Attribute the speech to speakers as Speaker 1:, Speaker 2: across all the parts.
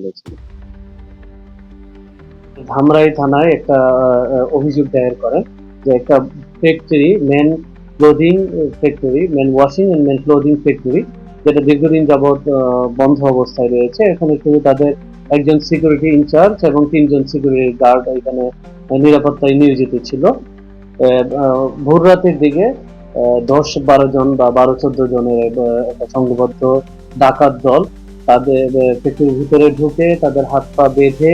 Speaker 1: চলেছিল ধামরাই থানায় একটা অভিযোগ দায়ের করেন যে একটা factory men clothing factory men washing and men clothing factory যেটা দীর্ঘদিন যাবৎ বন্ধ অবস্থায় রয়েছে। এখানে শুধু তাদের একজন সিকিউরিটি ইনচার্জ এবং তিনজন সিকিউরিটি গার্ড এখানে নিরাপত্তায় নিয়োজিত ছিল। ভোর রাতের দিকে দশ বারো জন বা বারো চোদ্দ জনের একটা সংঘবদ্ধ ডাকাত দল তাদের ফ্যাক্টরির ভিতরে ঢুকে তাদের হাত পা বেঁধে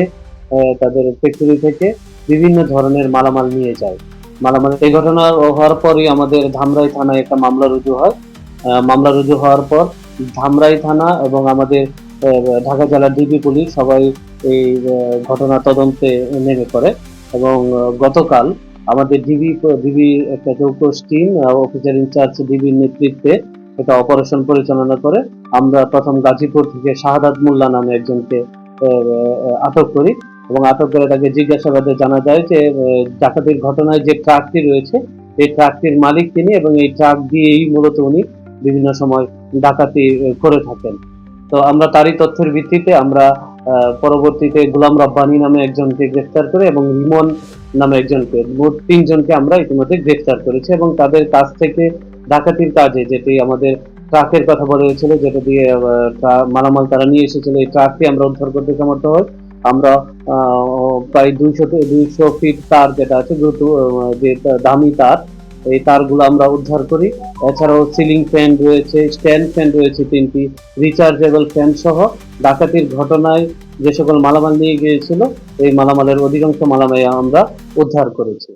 Speaker 1: তাদের ফ্যাক্টরি থেকে বিভিন্ন ধরনের মালামাল নিয়ে যায়। মালামাল, এই ঘটনা হওয়ার পরই আমাদের ধামরাই থানায় একটা মামলা রুজু হয়। মামলা রুজু হওয়ার পর ধামরাই থানা এবং আমাদের ঢাকা জেলার ডিবি পুলিশ সবাই এই ঘটনা তদন্তে নেমে পড়ে এবং গতকাল আমাদের ডিবি ডিবি একটা যৌথ টিম, অফিসার ইনচার্জ ডিবির নেতৃত্বে একটা অপারেশন পরিচালনা করে। আমরা প্রথম গাজীপুর থেকে শাহাদাত মোল্লা নামে একজনকে আটক করি এবং আটক করে তাকে জিজ্ঞাসাবাদে জানা যায় যে ডাকাতির ঘটনায় যে ট্রাকটি রয়েছে, এই ট্রাকটির মালিক তিনি এবং এই ট্রাক দিয়েই মূলত উনি বিভিন্ন সময় ডাকাতি করে থাকেন। তো আমরা তারই তথ্যের ভিত্তিতে আমরা পরবর্তীতে গুলাম রব্বানি নামে একজনকে গ্রেফতার করে এবং রিমন নামে একজনকে, মোট তিনজনকে আমরা ইতিমধ্যে গ্রেফতার করেছি এবং তাদের কাছ থেকে ডাকাতির কাজে, যেটি আমাদের ট্রাকের কথা বলা হয়েছিল, যেটা দিয়ে মালামাল তারা নিয়ে এসেছিল। এই ট্রাকটি আমরা উদ্ধার করতে সমর্থ হই। আমরা প্রায় দুইশো দুইশো ফিট তার যেটা আছে যে দামি তার, এই তারগুলো আমরা উদ্ধার করি। এছাড়াও সিলিং ফ্যান রয়েছে, স্ট্যান্ড ফ্যান রয়েছে, তিনটি রিচার্জেবল ফ্যান সহ। ডাকাতির ঘটনায় যে সকল মালামাল নিয়ে গিয়েছিল, এই মালামালের অধিকাংশ মালামাল আমরা উদ্ধার করেছি।